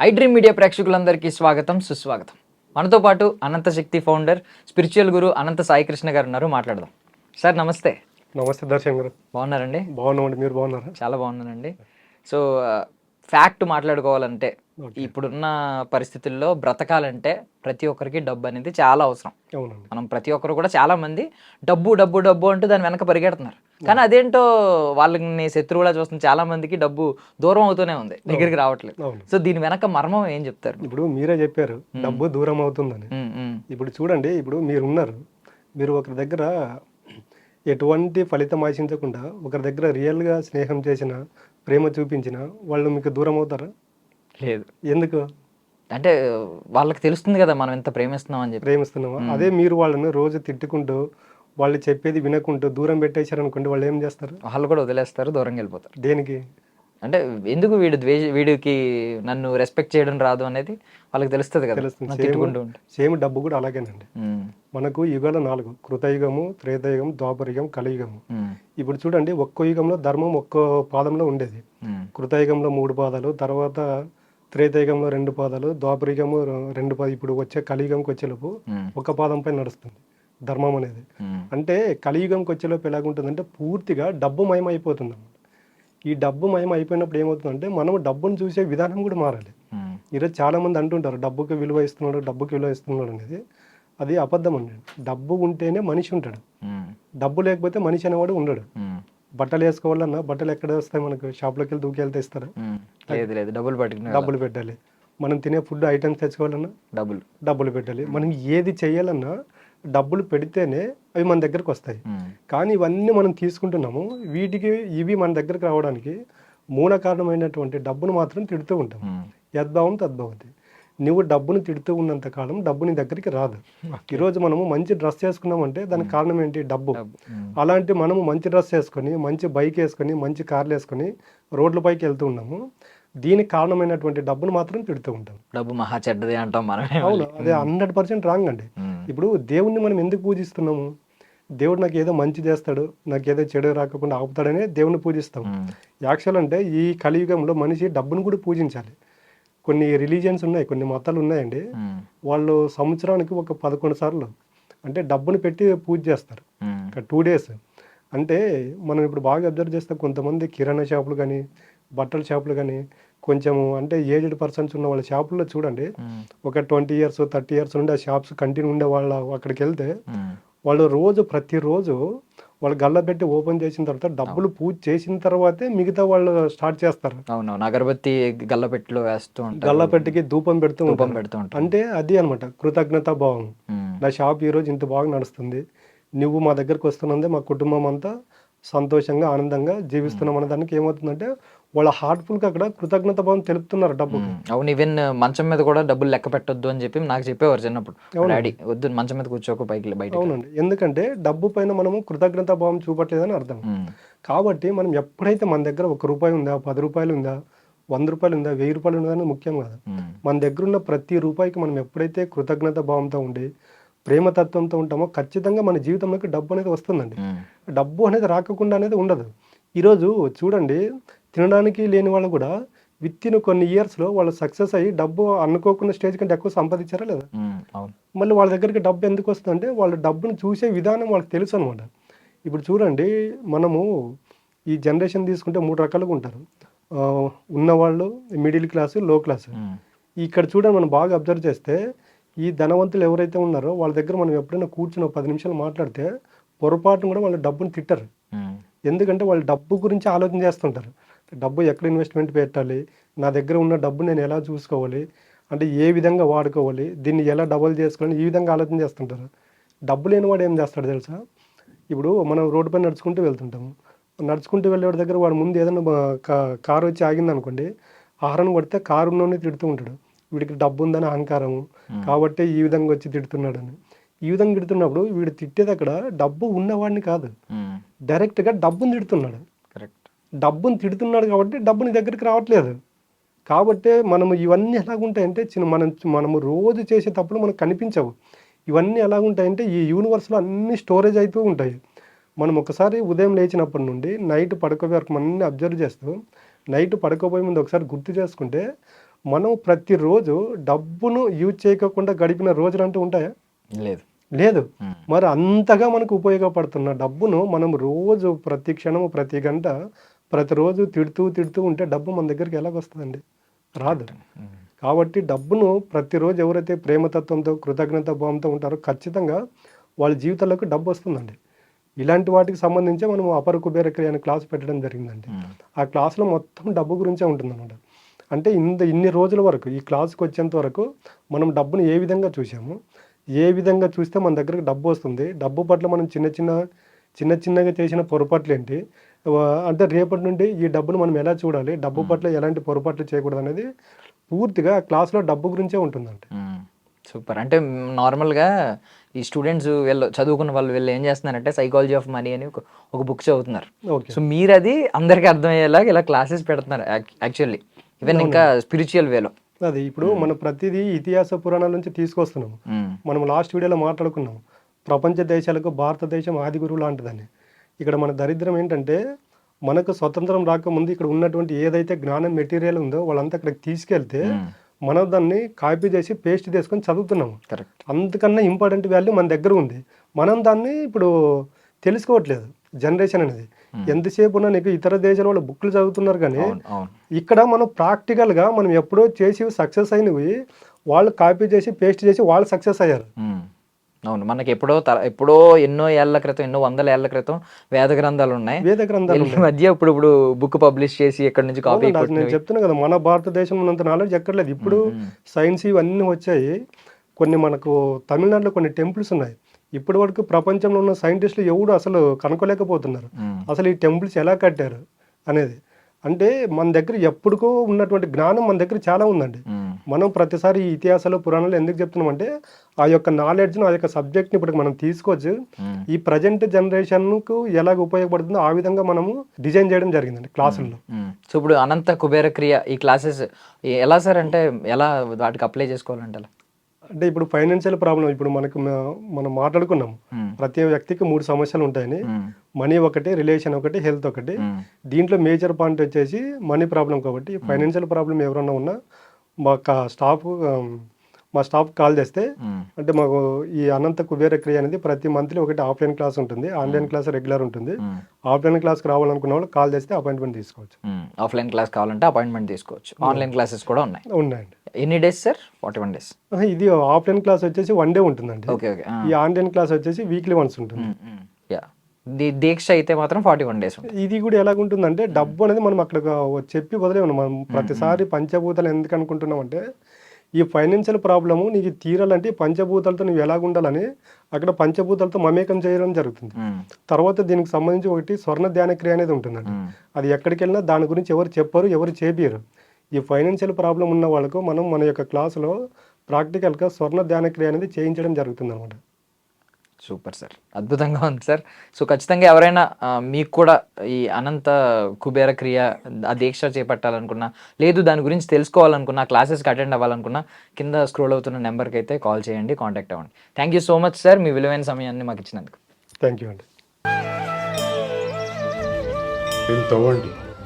I dream media ప్రేక్షకులందరికీ స్వాగతం సుస్వాగతం. మనతో పాటు Ananta Shakti founder spiritual guru Ananta Sai Krishna garu ఉన్నారు. మాట్లాడదాం. సార్ నమస్తే. నమస్తే దర్శన్ గారు. బాగున్నారండి? బాగున్నామండి. మీరు బాగున్నారా? చాలా బాగున్నానండి. సో ఫ్యాక్ట్ మాట్లాడుకోవాలంటే ఇప్పుడున్న పరిస్థితుల్లో బ్రతకాలంటే ప్రతి ఒక్కరికి డబ్బు అనేది చాలా అవసరం. మనం ప్రతి ఒక్కరు కూడా చాలా మంది డబ్బు డబ్బు డబ్బు అంటూ దాని వెనక పరిగెడుతున్నారు. కానీ అదేంటో వాళ్ళని శత్రువులా చూస్తున్న చాలా మందికి డబ్బు దూరం అవుతూనే ఉంది. దగ్గరికి రావట్లేదు. సో దీని వెనక మర్మం ఏం చెప్తారు? ఇప్పుడు మీరే చెప్పారు డబ్బు దూరం అవుతుందని. ఇప్పుడు చూడండి ఇప్పుడు మీరు ఉన్నారు మీరు ఒకరి దగ్గర ఎటువంటి ఫలితం ఆశించకుండా ఒకరి దగ్గర రియల్గా స్నేహం చేసిన ప్రేమ చూపించిన వాళ్ళు మీకు దూరం అవుతారా? లేదు. ఎందుకు? అంటే వాళ్ళకి తెలుస్తుంది కదా మనం ఎంత ప్రేమిస్తున్నాం అని చెప్పి. ప్రేమిస్తున్నామా? అదే మీరు వాళ్ళని రోజు తిట్టుకుంటూ వాళ్ళు చెప్పేది వినకుంటూ దూరం పెట్టేశారనుకోండి వాళ్ళు ఏం చేస్తారు? వాళ్ళు కూడా వదిలేస్తారు దూరంగా వెళ్ళిపోతారు. దేనికి? అంటే ఎందుకు వీడు ద్వేష వీడికి నన్ను రెస్పెక్ట్ చేయడం రాదు అనేది వాళ్ళకి తెలుస్తుంది కదా. తెలుస్తుంది. సేమ్ డబ్బు కూడా అలాగేనండి. మనకు యుగాలు నాలుగు కృతయుగము త్రేతయుగం ద్వాపరయుగం కలియుగము. ఇప్పుడు చూడండి ఒక్కో యుగంలో ధర్మం ఒక్కో పాదంలో ఉండేది. కృతయుగంలో మూడు పాదాలు తర్వాత త్రేతయుగంలో రెండు పాదాలు ద్వాపరయుగము రెండు పాదాలు ఇప్పుడు వచ్చే కలియుగంకి వచ్చేలోపు ఒక పాదంపై నడుస్తుంది. ధర్మం అనేది. అంటే కలియుగంకి వచ్చేలోపు ఎలాగుంటుందంటే పూర్తిగా డబ్బు మయం అయిపోతుంది అన్నమాట ఈ డబ్బు మయం అయిపోయినప్పుడు ఏమవుతుందంటే మనం డబ్బును చూసే విధానం కూడా మారాలి. ఈరోజు చాలామంది అంటుంటారు డబ్బుకి విలువ ఇస్తున్నాడు డబ్బుకి విలువ ఇస్తున్నాడు అనేది. అది అబద్ధం అండి. డబ్బు ఉంటేనే మనిషి ఉంటాడు. డబ్బు లేకపోతే మనిషి అనేవాడు ఉండడు. బట్టలు వేసుకోవాలన్నా బట్టలు ఎక్కడ వస్తాయి మనకు? షాప్లోకి వెళ్ళి దూకెళ్తే ఇస్తారా. లేదు లేదు. డబ్బులు పట్టుకునే డబ్బులు పెట్టాలి. మనం తినే ఫుడ్ ఐటమ్స్ తెచ్చుకోవాలన్నా డబ్బులు. డబ్బులు పెట్టాలి. మనం ఏది చేయాలన్నా డబ్బులు పెడితేనే అవి మన దగ్గరకు వస్తాయి. కానీ ఇవన్నీ మనం తీసుకుంటున్నాము. వీటికి ఇవి మన దగ్గరకు రావడానికి మూల కారణమైనటువంటి డబ్బును మాత్రం తిడుతూ ఉంటాం. యద్భావం తద్భవతి. నువ్వు డబ్బును తిడుతూ ఉన్నంత కాలం డబ్బు నీ దగ్గరికి రాదు. ఈరోజు మనము మంచి డ్రెస్ చేసుకున్నామంటే దానికి కారణం ఏంటి? డబ్బు. అలాంటి మనము మంచి డ్రెస్ వేసుకొని మంచి బైక్ వేసుకొని మంచి కార్లు వేసుకొని రోడ్లపైకి వెళ్తూ ఉన్నాము. దీనికి కారణమైనటువంటి డబ్బును మాత్రం తిడుతూ ఉంటాం. డబ్బు మహా చెడ్డది అంటాం మనమే అవును అదే హండ్రెడ్ పర్సెంట్ రాంగ్ అండి. ఇప్పుడు దేవుణ్ణి మనం ఎందుకు పూజిస్తున్నాము? దేవుడు నాకు ఏదో మంచి చేస్తాడు నాకు ఏదో చెడు రాకుండా ఆపుతాడనే దేవుణ్ణి పూజిస్తాం. యాక్చువల్ అంటే ఈ కలియుగంలో మనిషి డబ్బును కూడా పూజించాలి. కొన్ని రిలీజియన్స్ ఉన్నాయి కొన్ని మతాలు ఉన్నాయండి. వాళ్ళు సంవత్సరానికి ఒక పదకొండు సార్లు అంటే డబ్బును పెట్టి పూజ చేస్తారు. Two days. అంటే మనం ఇప్పుడు బాగా అబ్జర్వ్ చేస్తే కొంతమంది కిరాణా షాపులు కానీ బట్టల షాపులు కానీ కొంచెము అంటే ఏజ్డ్ పర్సన్స్ ఉన్న వాళ్ళ షాపుల్లో చూడండి. ఒక ట్వంటీ ఇయర్స్ థర్టీ ఇయర్స్ నుండి ఆ షాప్స్ కంటిన్యూ ఉండే వాళ్ళ అక్కడికి వెళ్తే వాళ్ళు రోజు ప్రతిరోజు వాళ్ళు గల్ల పెట్టి ఓపెన్ చేసిన తర్వాత డబ్బులు పూజ చేసిన తర్వాతే మిగతా వాళ్ళు స్టార్ట్ చేస్తారు. అవునవును అగరబత్తి గల్లపెట్టులో వేస్తూ ఉంటారు. గల్ల పెట్టికి ధూపం పెడుతూ ధూపం ఉంటారు. పెడుతూ అంటే అది అనమాట కృతజ్ఞతా భావం. నా షాప్ ఈరోజు ఇంత బాగా నడుస్తుంది. నువ్వు మా దగ్గరకు వస్తున్నందే మా కుటుంబం అంతా సంతోషంగా ఆనందంగా జీవిస్తున్నాం అనే దానికి ఏమవుతుందంటే వాళ్ళ హార్ట్ఫుల్గా అక్కడ కృతజ్ఞత భావం తెలుపుతున్నారు డబ్బుకి. ఉమ్, అవును ఈవెన్ మంచం మీద కూడా డబ్బులు లెక్క పెట్టొద్దు అని చెప్పి నాకు చెప్పేవారు చిన్నప్పుడు. డాడీ వద్దు మంచం మీద కూర్చోక పైకి బయట అవునండి. ఎందుకంటే డబ్బు పైన మనము కృతజ్ఞత భావం చూపట్లేదని అర్థం. కాబట్టి మనం ఎప్పుడైతే మన దగ్గర ఒక రూపాయి ఉందా పది రూపాయలు ఉందా వంద రూపాయలు ఉందా వెయ్యి రూపాయలు ఉందా అనేది ముఖ్యం కాదు. మన దగ్గర ఉన్న ప్రతి రూపాయికి మనం ఎప్పుడైతే కృతజ్ఞత భావంతో ఉండి ప్రేమతత్వంతో ఉంటామో ఖచ్చితంగా మన జీవితంలోకి డబ్బు అనేది వస్తుందండి. డబ్బు అనేది రాకుండా అనేది ఉండదు. ఈరోజు చూడండి తినడానికి లేని వాళ్ళు కూడా విత్ ఇన్ కొన్ని ఇయర్స్లో వాళ్ళు సక్సెస్ అయ్యి డబ్బు అనుకోకుండా స్టేజ్ కంటే ఎక్కువ సంపాదించారా లేదా? మళ్ళీ వాళ్ళ దగ్గరికి డబ్బు ఎందుకు వస్తుందంటే వాళ్ళ డబ్బును చూసే విధానం వాళ్ళకి తెలుసు అనమాట ఇప్పుడు చూడండి మనము ఈ జనరేషన్ తీసుకుంటే మూడు రకాలుగా ఉంటారు. ఉన్నవాళ్ళు మిడిల్ క్లాసు లో క్లాసు ఇక్కడ చూడండి మనం బాగా అబ్జర్వ్ చేస్తే ఈ ధనవంతులు ఎవరైతే ఉన్నారో వాళ్ళ దగ్గర మనం ఎప్పుడైనా కూర్చుని ఒక పది నిమిషాలు మాట్లాడితే పొరపాటును కూడా వాళ్ళ డబ్బును తిట్టరు. ఎందుకంటే వాళ్ళు డబ్బు గురించి ఆలోచన చేస్తుంటారు. డబ్బు ఎక్కడ ఇన్వెస్ట్మెంట్ పెట్టాలి? నా దగ్గర ఉన్న డబ్బు నేను ఎలా చూసుకోవాలి? అంటే ఏ విధంగా వాడుకోవాలి? దీన్ని ఎలా డబల్ చేసుకోవాలి? ఈ విధంగా ఆలోచన చేస్తుంటారు. డబ్బు లేని వాడు ఏం చేస్తాడు తెలుసా? ఇప్పుడు మనం రోడ్డు పైన నడుచుకుంటూ వెళ్తుంటాము. నడుచుకుంటూ వెళ్ళేవాడి దగ్గర వాడు ముందు ఏదైనా కారు వచ్చి ఆగింది అనుకోండి హారన్ కొడితే కారు ఉన్నోని తిడుతూ ఉంటాడు. వీడికి డబ్బు ఉందని అహంకారము. కాబట్టి ఈ విధంగా వచ్చి తిడుతున్నాడని. ఈ విధంగా తిడుతున్నప్పుడు వీడు తిట్టేది అక్కడ డబ్బు ఉన్నవాడిని కాదు. డైరెక్ట్గా డబ్బుని తిడుతున్నాడు. డబ్బుని తిడుతున్నాడు కాబట్టి డబ్బు నీ దగ్గరికి రావట్లేదు. కాబట్టి మనము ఇవన్నీ ఎలాగుంటాయంటే చిన్న మనం మనము రోజు చేసే తప్పులు మనకు కనిపించవు. ఇవన్నీ ఎలాగుంటాయంటే ఈ యూనివర్స్లో అన్ని స్టోరేజ్ అవుతూ ఉంటాయి. మనం ఒకసారి ఉదయం లేచినప్పటి నుండి నైట్ పడుకోబోయే వరకు మనం అన్ని అబ్జర్వ్ చేస్తూ నైట్ పడుకోబోయే ముందు ఒకసారి గుర్తు చేసుకుంటే మనం ప్రతిరోజు డబ్బును యూజ్ చేయకుండా గడిపిన రోజులు అంటూ ఉంటాయా? లేదు. లేదు. మరి అంతగా మనకు ఉపయోగపడుతున్న డబ్బును మనం రోజు ప్రతి క్షణము ప్రతి గంట ప్రతిరోజు తిడుతూ తిడుతూ ఉంటే డబ్బు మన దగ్గరికి ఎలాగొస్తుందండి? రాదు. కాబట్టి డబ్బును ప్రతిరోజు ఎవరైతే ప్రేమతత్వంతో కృతజ్ఞత భావంతో ఉంటారో ఖచ్చితంగా వాళ్ళ జీవితాలకు డబ్బు వస్తుందండి. ఇలాంటి వాటికి సంబంధించి మనం అపర కుబేర క్రియ అనే క్లాస్ పెట్టడం జరిగిందండి. ఆ క్లాస్లో మొత్తం డబ్బు గురించే ఉంటుందన్నమాట. అంటే ఇంత ఇన్ని రోజుల వరకు ఈ క్లాస్కి వచ్చేంత వరకు మనం డబ్బును ఏ విధంగా చూసాము ఏ విధంగా చూస్తే మన దగ్గరకు డబ్బు వస్తుంది? డబ్బు పట్ల మనం చిన్న చిన్న చిన్న చిన్నగా చేసిన పొరపాట్లు ఏంటి? అంటే రేపటి నుండి ఈ డబ్బును మనం ఎలా చూడాలి? డబ్బు పట్ల ఎలాంటి పొరపాట్లు చేయకూడదు అనేది పూర్తిగా క్లాస్లో డబ్బు గురించే ఉంటుందండి. సూపర్. అంటే నార్మల్గా ఈ స్టూడెంట్స్ వీళ్ళు చదువుకున్న వాళ్ళు వీళ్ళు ఏం చేస్తున్నారంటే సైకాలజీ ఆఫ్ మనీ అని ఒక బుక్ చదువుతున్నారు. ఓకే. సో మీరు అది అందరికీ అర్థమయ్యేలాగా ఇలా క్లాసెస్ పెడుతున్నారు యాక్చువల్లీ. ఈవెన్ ఇంకా స్పిరిచువల్ వేలో. అది ఇప్పుడు మనం ప్రతిదీ ఇతిహాస పురాణాల నుంచి తీసుకొస్తున్నాము. మనం లాస్ట్ వీడియోలో మాట్లాడుకున్నాం. ప్రపంచ దేశాలకు భారతదేశం ఆది గురువు లాంటిదని. ఇక్కడ మన దరిద్రం ఏంటంటే మనకు స్వతంత్రం రాకముందు ఇక్కడ ఉన్నటువంటి ఏదైతే జ్ఞానం మెటీరియల్ ఉందో వాళ్ళంతా అక్కడికి తీసుకెళ్తే మనం దాన్ని కాపీ చేసి పేస్ట్ చేసుకొని చదువుతున్నాము. కరెక్ట్. అంతకన్నా ఇంపార్టెంట్ వాల్యూ మన దగ్గర ఉంది. మనం దాన్ని ఇప్పుడు తెలుసుకోవట్లేదు జనరేషన్ అనేది. ఎంతసేపు ఉన్నా నీకు ఇతర దేశాల వాళ్ళు బుక్లు చదువుతున్నారు కానీ ఇక్కడ మనం ప్రాక్టికల్గా మనం ఎప్పుడో చేసి సక్సెస్ అయినవి వాళ్ళు కాపీ చేసి పేస్ట్ చేసి వాళ్ళు సక్సెస్ అయ్యారు. అవును మనకి ఎప్పుడో త- ఎప్పుడో ఎన్నో ఏళ్ళ క్రితం ఎన్నో వందల ఏళ్ళ క్రితం వేద గ్రంథాలు ఉన్నాయి. వేద గ్రంథాలు ఈ మధ్య ఇప్పుడు ఇప్పుడు బుక్ పబ్లిష్ చేసి ఎక్కడి నుంచి కాపీ నేను చెప్తున్నా కదా మన భారతదేశం ఉన్నంత నాలెడ్జ్ ఎక్కడ లేదు ఇప్పుడు సైన్స్ ఇవన్నీ వచ్చాయి. కొన్ని మనకు తమిళనాడులో కొన్ని టెంపుల్స్ ఉన్నాయి. ఇప్పటి వరకు ప్రపంచంలో ఉన్న సైంటిస్టులు ఎవడు అసలు కనుక్కోలేకపోతున్నారు. అసలు ఈ టెంపుల్స్ ఎలా కట్టారు అనేది. అంటే మన దగ్గర ఎప్పుడుకో ఉన్నటువంటి జ్ఞానం మన దగ్గర చాలా ఉందండి. మనం ప్రతిసారి ఈ ఇతిహాసాలు పురాణాలు ఎందుకు చెప్తున్నామంటే ఆ యొక్క నాలెడ్జ్ను ఆ యొక్క సబ్జెక్ట్ని ఇప్పుడు మనం తీసుకోవచ్చు. ఈ ప్రజెంట్ జనరేషన్కు ఎలాగ ఉపయోగపడుతుందో ఆ విధంగా మనము డిజైన్ చేయడం జరిగిందండి క్లాసుల్లో సో ఇప్పుడు అనంత కుబేర క్రియ ఈ క్లాసెస్ ఎలా సార్ అంటే ఎలా వాటికి అప్లై చేసుకోవాలంటే అంటే ఇప్పుడు ఫైనాన్షియల్ ప్రాబ్లం ఇప్పుడు మనకు మనం మాట్లాడుకున్నాం. ప్రతి వ్యక్తికి మూడు సమస్యలు ఉంటాయని. మనీ ఒకటి రిలేషన్ ఒకటి హెల్త్ ఒకటి. దీంట్లో మేజర్ పాయింట్ వచ్చేసి మనీ ప్రాబ్లం కాబట్టి ఫైనాన్షియల్ ప్రాబ్లం ఎవరన్నా ఉన్నా మా స్టాఫ్ మా స్టాఫ్ కాల్ చేస్తే. అంటే మాకు ఈ అనంత కుబేర క్రియ అనేది ప్రతి మంత్లీ ఒకటి ఆఫ్లైన్ క్లాస్ ఉంటుంది. ఆన్లైన్ క్లాస్ రెగ్యులర్ ఉంటుంది. ఆఫ్లైన్ క్లాస్కి రావాలనుకున్న వాళ్ళు కాల్ చేస్తే అపాయింట్మెంట్ తీసుకోవచ్చు. ఆఫ్లైన్ క్లాస్ కావాలంటే అపాయింట్మెంట్ తీసుకోవచ్చు. ఆన్లైన్ క్లాసెస్ కూడా ఉన్నాయి. ఉన్నాయండి. ఎన్ని days sir? Forty one days. ఇది ఆఫ్లైన్ క్లాస్ వచ్చేసి వన్ డే ఉంటుందండి. Okay okay. ఈ ఆన్లైన్ క్లాస్ వచ్చేసి వీక్లీ వన్స్ ఉంటుంది. దీక్ష అయితే మాత్రం ఫార్టీ వన్ డేస్ ఇది కూడా ఎలాగుంటుందంటే డబ్బు అనేది మనం అక్కడ చెప్పి వదిలేము మనం ప్రతిసారి పంచభూతాలు ఎందుకు అనుకుంటున్నాం అంటే ఈ ఫైనాన్షియల్ ప్రాబ్లము నీకు తీరాలంటే పంచభూతాలతో నువ్వు ఎలాగుండాలని అక్కడ పంచభూతాలతో మమేకం చేయడం జరుగుతుంది. తర్వాత దీనికి సంబంధించి ఒకటి స్వర్ణ ధ్యాన క్రియ అనేది ఉంటుందండి. అది ఎక్కడికి వెళ్ళినా దాని గురించి ఎవరు చెప్పరు ఎవరు చేపియరు ఈ ఫైనాన్షియల్ ప్రాబ్లం ఉన్న వాళ్ళకు మనం మన యొక్క క్లాసులో ప్రాక్టికల్గా స్వర్ణ ధ్యాన క్రియ అనేది చేయించడం జరుగుతుంది అనమాట సూపర్ సార్. అద్భుతంగా ఉంది సార్. సో ఖచ్చితంగా ఎవరైనా మీకు కూడా ఈ అనంత కుబేర క్రియ ఆ దీక్ష చేపట్టాలనుకున్నా లేదు దాని గురించి తెలుసుకోవాలనుకున్నా క్లాసెస్కి అటెండ్ అవ్వాలనుకున్నా కింద స్క్రోల్ అవుతున్న నెంబర్కి అయితే కాల్ చేయండి కాంటాక్ట్ అవ్వండి. Thank you so much sir మీ విలువైన సమయాన్ని మాకు ఇచ్చినందుకు. థ్యాంక్ యూ అండి.